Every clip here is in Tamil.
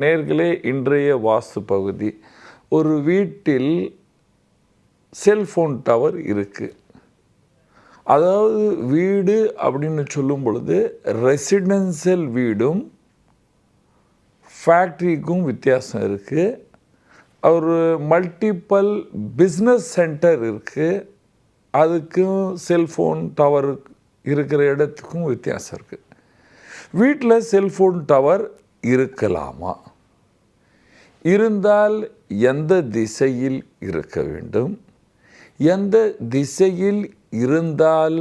நேர்களே இன்றைய வாஸ்து பகுதி ஒரு வீட்டில் செல்ஃபோன் டவர் இருக்குது அதாவது வீடு அப்படின்னு சொல்லும் பொழுது ரெசிடென்சியல் வீடும் ஃபேக்ட்ரிக்கும் வித்தியாசம் இருக்குது ஒரு மல்டிப்பல் பிஸ்னஸ் சென்டர் இருக்குது அதுக்கும் செல்ஃபோன் டவர் இருக்கிற இடத்துக்கும் வித்தியாசம் இருக்குது வீட்டில் செல்ஃபோன் டவர் இருக்கலாமா? இருந்தால் எந்த திசையில் இருக்க வேண்டும்? எந்த திசையில் இருந்தால்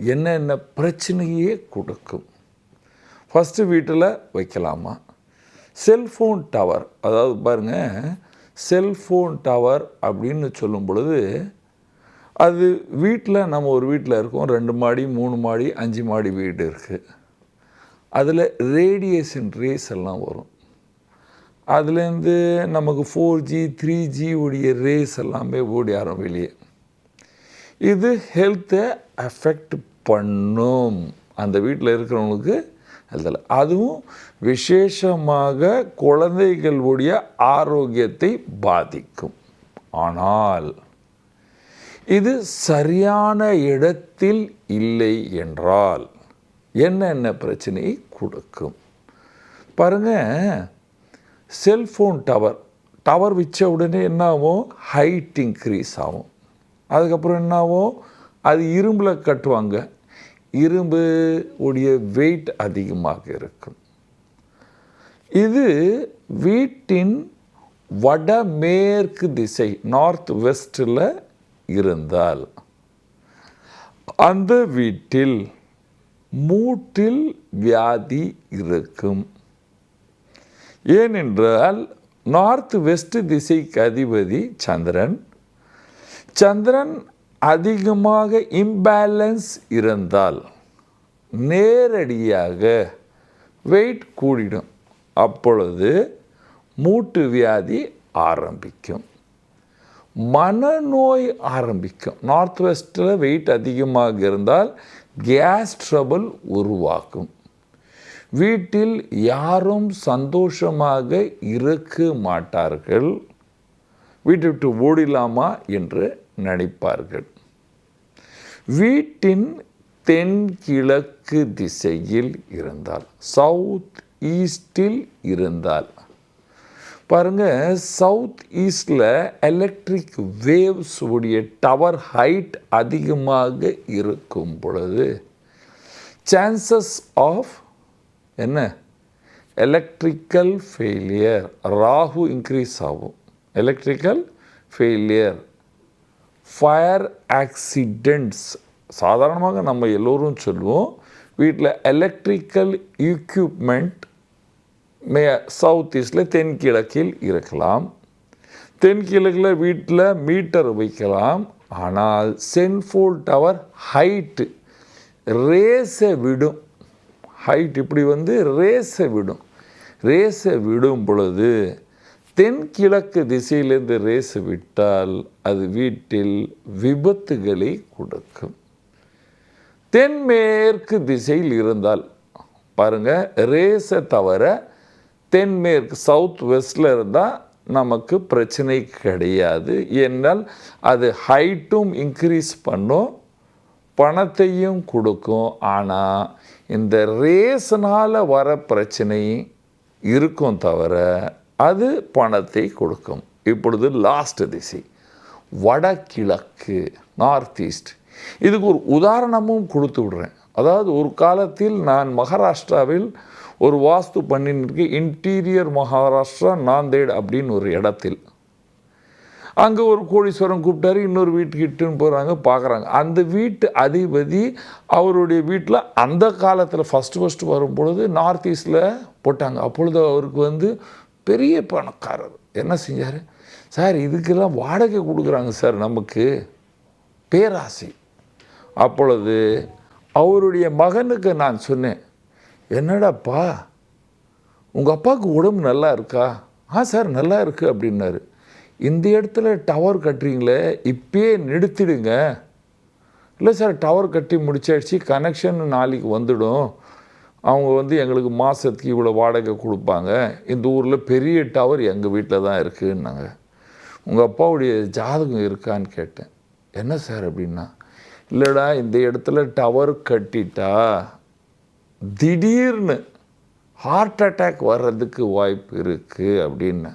என்னென்ன பிரச்சனையே கொடுக்கும்? ஃபஸ்ட்டு வீட்டில் வைக்கலாமா? செல்ஃபோன் டவர் அதாவது பாருங்கள் செல்ஃபோன் டவர் அப்படின்னு சொல்லும் பொழுது அது வீட்டில் நம்ம ஒரு வீட்டில் இருக்கோம் ரெண்டு மாடி மூணு மாடி அஞ்சு மாடி வீடு இருக்குது அதில் ரேடியேஷன் ரேஸ் எல்லாம் வரும். அதுலேருந்து நமக்கு ஃபோர் ஜி த்ரீ ஜி உடைய ரேஸ் எல்லாமே ஓடி ஆரம்பம் வெளியே இது ஹெல்த்தை அஃபெக்ட் பண்ணும். அந்த வீட்டில் இருக்கிறவங்களுக்கு அதில் அதுவும் விசேஷமாக குழந்தைகளுடைய ஆரோக்கியத்தை பாதிக்கும். ஆனால் இது சரியான இடத்தில் இல்லை என்றால் என்னென்ன பிரச்சனையை கொடுக்கும்? பாருங்கள் செல்ஃபோன் டவர் டவர் வச்ச உடனே என்ன ஆகும் ஹைட் இன்க்ரீஸ் ஆகும். அதுக்கப்புறம் என்ன ஆகும் அது இரும்பில் கட்டுவாங்க. இரும்பு உடைய வெயிட் அதிகமாக இருக்கும். இது வீட்டின் வடமேற்கு திசை நார்த் வெஸ்டில் இருந்தால் அந்த வீட்டில் மூட்டில் வியாதி இருக்கும். ஏனென்றால் நார்த் வெஸ்ட் திசைக்கு அதிபதி சந்திரன். சந்திரன் அதிகமாக இம்பேலன்ஸ் இருந்தால் நேரடியாக வெயிட் கூடிடும். அப்பொழுது மூட்டு வியாதி ஆரம்பிக்கும். மனநோய் ஆரம்பிக்கும். நார்த் வெஸ்ட்டில் வெயிட் அதிகமாக இருந்தால் கேஸ் ட்ரபிள் உருவாக்கும் வீட்டில் யாரும் சந்தோஷமாக இருக்க மாட்டார்கள். வீட்டை விட்டு ஓடிலாமா என்று நினைப்பார்கள். வீட்டின் தென்கிழக்கு திசையில் இருந்தால் சவுத் ஈஸ்டில் இருந்தால் பாருங்கள் சவுத் ஈஸ்டில் எலக்ட்ரிக் வேவ்ஸ் உடைய டவர் ஹைட் அதிகமாக இருக்கும் பொழுது சான்சஸ் ஆஃப் என்ன? எலக்ட்ரிக்கல் ஃபெயிலியர் ராகு இன்க்ரீஸ் ஆகும். எலக்ட்ரிக்கல் ஃபெயிலியர் ஃபயர் ஆக்சிடெண்ட்ஸ் சாதாரணமாக நம்ம எல்லோரும் சொல்லுவோம் வீட்டில் எலக்ட்ரிக்கல் எக்யூப்மெண்ட் மே சவுத் ஈஸ்டில் தென்கிழக்கில் இருக்கலாம். தென்கிழக்கில் வீட்டில் மீட்டர் வைக்கலாம். ஆனால் சென்ஃபோல் டவர் ஹைட்டு ரேஸை விடும். ஹைட் இப்படி வந்து ரேஸை விடும். ரேஸை விடும் பொழுது தென்கிழக்கு திசையிலேருந்து ரேஸை விட்டால் அது வீட்டில் விபத்துகளை கொடுக்கும். தென்மேற்கு திசையில் இருந்தால் பாருங்கள் ரேஸை தவிர தென்மேற்கு சவுத் வெஸ்டில் இருந்தால் நமக்கு பிரச்சனை கிடையாது. என்னால் அது ஹைட்டும் இன்க்ரீஸ் பண்ணும் பணத்தையும் கொடுக்கும். ஆனால் இந்த ரேஸ்னால் வர பிரச்சனை இருக்கும் தவிர அது பணத்தை கொடுக்கும். இப்பொழுது லாஸ்ட் திசை. வடகிழக்கு நார்த் ஈஸ்ட் இதுக்கு ஒரு உதாரணமும் கொடுத்து விடுறேன். அதாவது ஒரு காலத்தில் நான் மகாராஷ்டிராவில் ஒரு வாஸ்து பண்ணின்னு இன்டீரியர் மகாராஷ்டிரா நாந்தேட் அப்படின்னு ஒரு இடத்தில். அங்கே ஒரு கோடீஸ்வரன் கூப்பிட்டாரு இன்னொரு வீட்டுக்கு இட்டுன்னு போகிறாங்க பார்க்குறாங்க அந்த வீட்டு அதிபதி அவருடைய வீட்டில் அந்த காலத்தில் ஃபஸ்ட்டு ஃபஸ்ட்டு வரும் பொழுது நார்த் ஈஸ்டில் போட்டாங்க. அப்பொழுது அவருக்கு வந்து பெரிய பணக்காரர். என்ன செஞ்சார்? சார் இதுக்கெல்லாம் வாடகை கொடுக்குறாங்க சார் நமக்கு. பேராசை. அப்பொழுது அவருடைய மகனுக்கு நான் சொன்னேன் என்னடாப்பா உங்கள் அப்பாவுக்கு உடம்பு நல்லா இருக்கா? ஆ சார் நல்லா இருக்குது அப்படின்னாரு. இந்த இடத்துல டவர் கட்டுறீங்களே இப்பயே நிறுத்திடுங்க. இல்லை சார் டவர் கட்டி முடிச்சாச்சு கனெக்ஷன் நாளைக்கு வந்துடும். அவங்க வந்து எங்களுக்கு மாதத்துக்கு இவ்வளோ வாடகை கொடுப்பாங்க. இந்த ஊரில் பெரிய டவர் எங்கள் வீட்டில் தான் இருக்குன்னாங்க. உங்கள் அப்பாவுடைய ஜாதகம் இருக்கான்னு கேட்டேன். என்ன சார் அப்படின்னா இல்லைடா இந்த இடத்துல டவர் கட்டிட்டா திடீர்னு ஹார்ட் அட்டாக் வர்றதுக்கு வாய்ப்பு இருக்குது அப்படின்னு.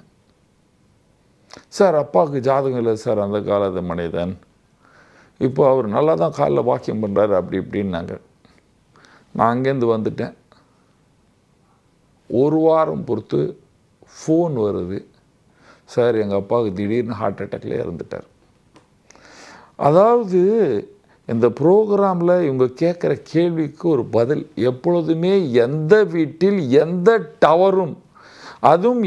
சார் அப்பாவுக்கு ஜாதகம் இல்லை சார் அந்த காலத்து மனிதன். இப்போ அவர் நல்லா தான் காலைல வாக்கியம் பண்ணுறாரு அப்படி இப்படின்னாங்க நான் அங்கேருந்து வந்துட்டேன். ஒரு வாரம் பொறுத்து ஃபோன் வருது. சார் எங்கள் அப்பாவுக்கு திடீர்னு ஹார்ட் அட்டாக்ல இறந்துட்டார். அதாவது இந்த ப்ரோக்ராமில் இவங்க கேட்குற கேள்விக்கு ஒரு பதில் எப்பொழுதுமே எந்த வீட்டில் எந்த டவரும் அதுவும்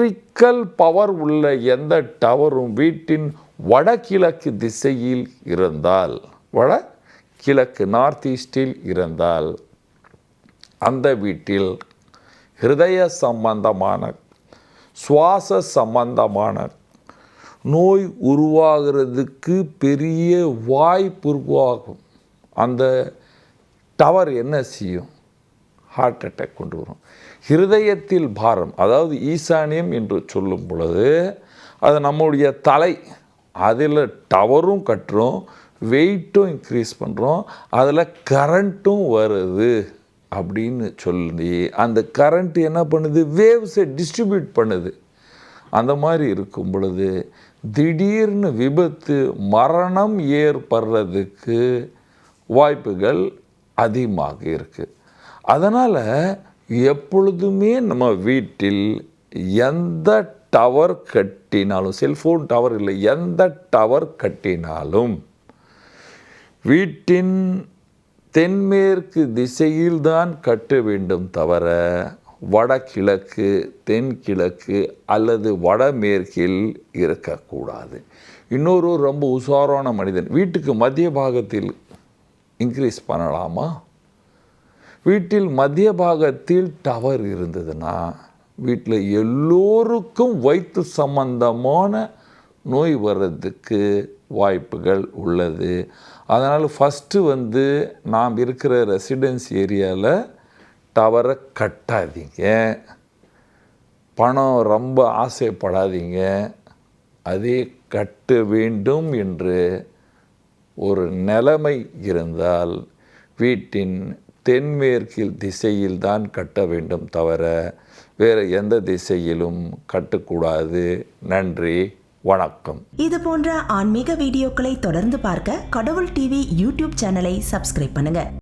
எலக்ட்ரிக்கல் பவர் உள்ள எந்த டவரும் வீட்டின் வடகிழக்கு திசையில் இருந்தால் வட கிழக்கு நார்த் ஈஸ்டில் இருந்தால் அந்த வீட்டில் ஹிருதய சம்பந்தமான சுவாச சம்பந்தமான நோய் உருவாகிறதுக்கு பெரிய வாய்ப்பு உருவாகும். அந்த டவர் என்ன செய்யும்? ஹார்ட் அட்டாக் கொண்டு வரும். ஹிருதயத்தில் பாரம் அதாவது ஈசானியம் என்று சொல்லும் பொழுது அது நம்முடைய தலை அதில் டவரும் கட்டுறோம் வெயிட்டும் இன்க்ரீஸ் பண்ணுறோம் அதில் கரண்ட்டும் வருது அப்படின்னு சொல்லி அந்த கரண்ட் என்ன பண்ணுது? வேவ்ஸை டிஸ்ட்ரிபியூட் பண்ணுது. அந்த மாதிரி இருக்கும் பொழுது திடீர்னு விபத்து மரணம் ஏற்படுறதுக்கு வாய்ப்புகள் அதிகமாக இருக்குது அதனால் எப்பொழுதுமே நம்ம வீட்டில் எந்த டவர் கட்டினாலும் செல்ஃபோன் டவர் இல்லை எந்த டவர் கட்டினாலும் வீட்டின் தென்மேற்கு திசையில்தான் கட்ட வேண்டும் தவிர வடகிழக்கு தென்கிழக்கு அல்லது வடமேற்கில் இருக்கக்கூடாது. இன்னொரு ரொம்ப உஷாரான மனிதன் வீட்டுக்கு மத்திய பாகத்தில் இன்க்ரீஸ் பண்ணலாமா? வீட்டில் மத்திய பாகத்தில் டவர் இருந்ததுன்னா வீட்டில் எல்லோருக்கும் வயிற்று சம்பந்தமான நோய் வர்றதுக்கு வாய்ப்புகள் உள்ளது. அதனால் ஃபஸ்ட்டு வந்து நாம் இருக்கிற ரெசிடென்ஸ் ஏரியாவில் டவரை கட்டாதீங்க. பணம் ரொம்ப ஆசைப்படாதீங்க. அதே கட்ட வேண்டும் என்று ஒரு நிலைமை இருந்தால் வீட்டின் தென்மேற்கில் திசையில் தான் கட்ட வேண்டும் தவிர வேறு எந்த திசையிலும் கட்டக்கூடாது. நன்றி வணக்கம். இது போன்ற ஆன்மீக வீடியோக்களை தொடர்ந்து பார்க்க கடவுள் டிவி யூடியூப் சேனலை சப்ஸ்கிரைப் பண்ணுங்க.